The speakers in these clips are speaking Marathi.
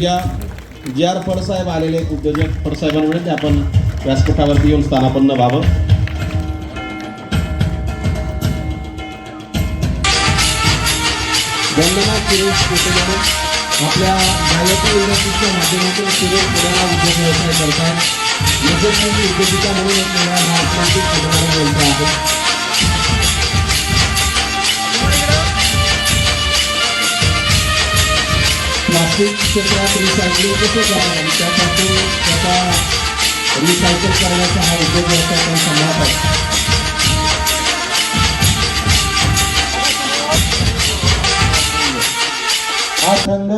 या जी आर फडसाहेब आलेले उद्योजक फडसाहेबांमुळे ते आपण व्यासपीठावरती येऊन स्थानापन्न व्हावं. वंदना सुरेश कुटुंबाने आपल्या गायत्री इंडस्ट्रीच्या माध्यमातून सुरेश पुण्याला उद्योग व्यवसाय करत करतात. यशस्वी उद्योजिका म्हणून एक महात्मांची कुटुंबाला बोलतो आहे प्लास्टिक क्षेत्रात रिसायकलिंग कसं करावं त्यापासून त्याचा रिसायकल करण्याचा हा उद्योग व्यवसाय आपण आहे हा संघ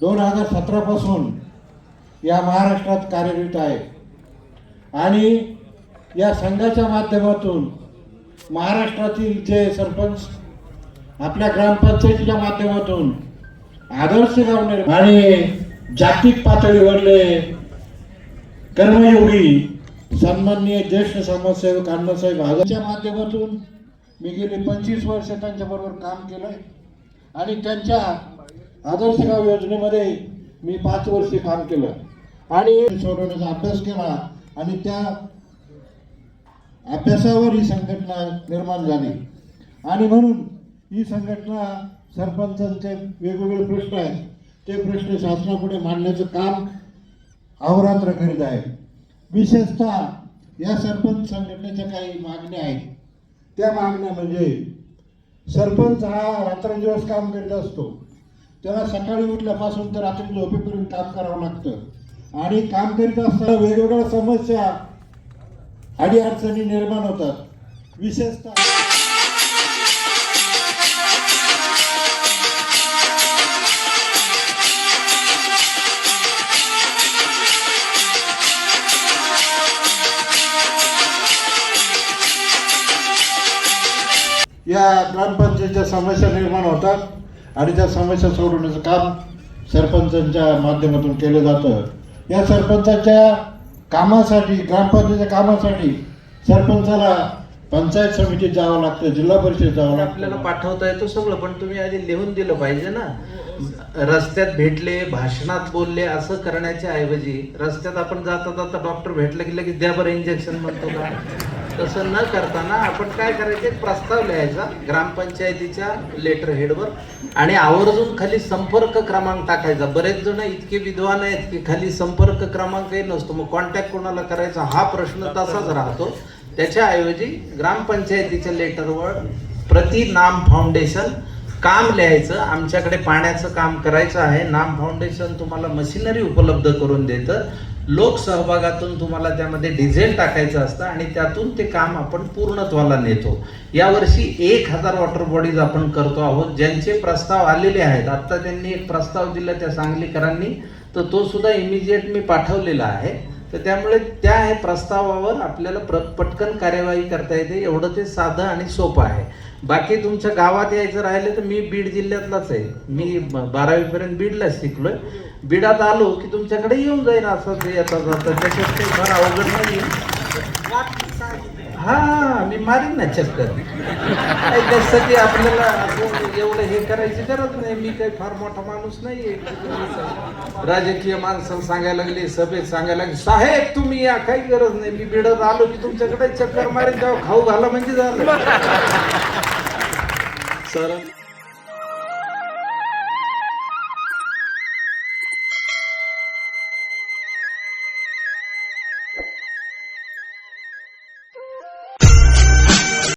दोन हजार सतरापासून या महाराष्ट्रात कार्यरत आहे. आणि या संघाच्या माध्यमातून महाराष्ट्रातील जे सरपंच आपल्या ग्रामपंचायतीच्या माध्यमातून आदर्श गाव आणि जागतिक पातळीवरले कर्मयोगी सन्माननीय ज्येष्ठ समाजसेवक अण्णासाहेब आझादच्या माध्यमातून मी गेली पंचवीस वर्ष त्यांच्याबरोबर काम केलंय. आणि त्यांच्या आदर्श गाव योजनेमध्ये मी पाच वर्षे काम केलं. आणि सोडवण्याचा अभ्यास केला आणि त्या अभ्यासावर ही संघटना निर्माण झाली. आणि म्हणून ही संघटना सरपंचांचे वेगवेगळे प्रश्न आहेत. ते प्रश्न शासनापुढे मांडण्याचं काम अहोरात्र करीत आहे. विशेषतः या सरपंच संघटनेच्या काही मागण्या आहेत. त्या मागण्या म्हणजे सरपंच हा रात्रंदिवस काम करीत असतो. त्याला सकाळी उठल्यापासून तर रात्री झोपेपर्यंत काम करावं लागतं. आणि काम करीत असताना वेगवेगळ्या समस्या अडीअडचणी निर्माण होतात. विशेषतः या ग्रामपंचायतीच्या समस्या निर्माण होतात आणि त्या समस्या सोडवण्याचं काम सरपंचांच्या माध्यमातून केलं जातं. या सरपंचाच्या कामासाठी ग्रामपंचायतीच्या कामासाठी सरपंचाला पंचायत समितीत जावं लागतं जिल्हा परिषद जावं आपल्याला पाठवता येतो सगळं पण तुम्ही आधी लिहून दिलं पाहिजे ना. रस्त्यात भेटले भाषणात बोलले असं करण्याच्या ऐवजी रस्त्यात आपण जाता जाता डॉक्टर भेटलं की लगेच द्या बरं इंजेक्शन म्हणतो का? तसं न करताना आपण काय करायचं? एक प्रस्ताव लिहायचा ग्रामपंचायतीच्या लेटर हेडवर आणि आवर्जून खाली संपर्क क्रमांक टाकायचा. बरेच जण इतके विद्वान आहेत की खाली संपर्क क्रमांकही नसतो. मग कॉन्टॅक्ट कोणाला करायचा? हा प्रश्न तसाच राहतो. त्याच्याऐवजी ग्रामपंचायतीच्या लेटरवर प्रति नाम फाउंडेशन काम लिहायचं. आमच्याकडे पाण्याचं काम करायचं आहे. नाम फाउंडेशन तुम्हाला मशिनरी उपलब्ध करून देतं. लोकसहभागातून तुम्हाला त्यामध्ये डिझेल टाकायचं असतं आणि त्यातून ते काम आपण पूर्णत्वाला नेतो. यावर्षी एक हजार वॉटर बॉडीज आपण करतो आहोत ज्यांचे प्रस्ताव आलेले आहेत. आत्ता त्यांनी एक प्रस्ताव दिला त्या सांगलीकरांनी तर तो सुद्धा इमिजिएट मी पाठवलेला आहे. तर त्यामुळे त्या हे प्रस्तावावर आपल्याला प्र पटकन कार्यवाही करता येते. एवढं ते साधं आणि सोपं आहे. बाकी तुमच्या गावात यायचं राहिलं तर मी बीड जिल्ह्यातलाच आहे. मी ब- बारावीपर्यंत बीडलाच आहे बीडात आलो की तुमच्याकडे येऊन जाईल असं ते येता जातं. त्याच्यात काही फार अवघड नाही हा मी मारीन ना चक्कर. त्यासाठी आपल्याला एवढं हे करायची गरज नाही. मी काही फार मोठा माणूस नाही राजकीय माणसाला सांगायला लागले सभेत सांगायला लागले साहेब तुम्ही या काही गरज नाही. मी बिडत आलो की तुमच्याकडे चक्कर मारेन तेव्हा खाऊ घाला म्हणजे झालं. सर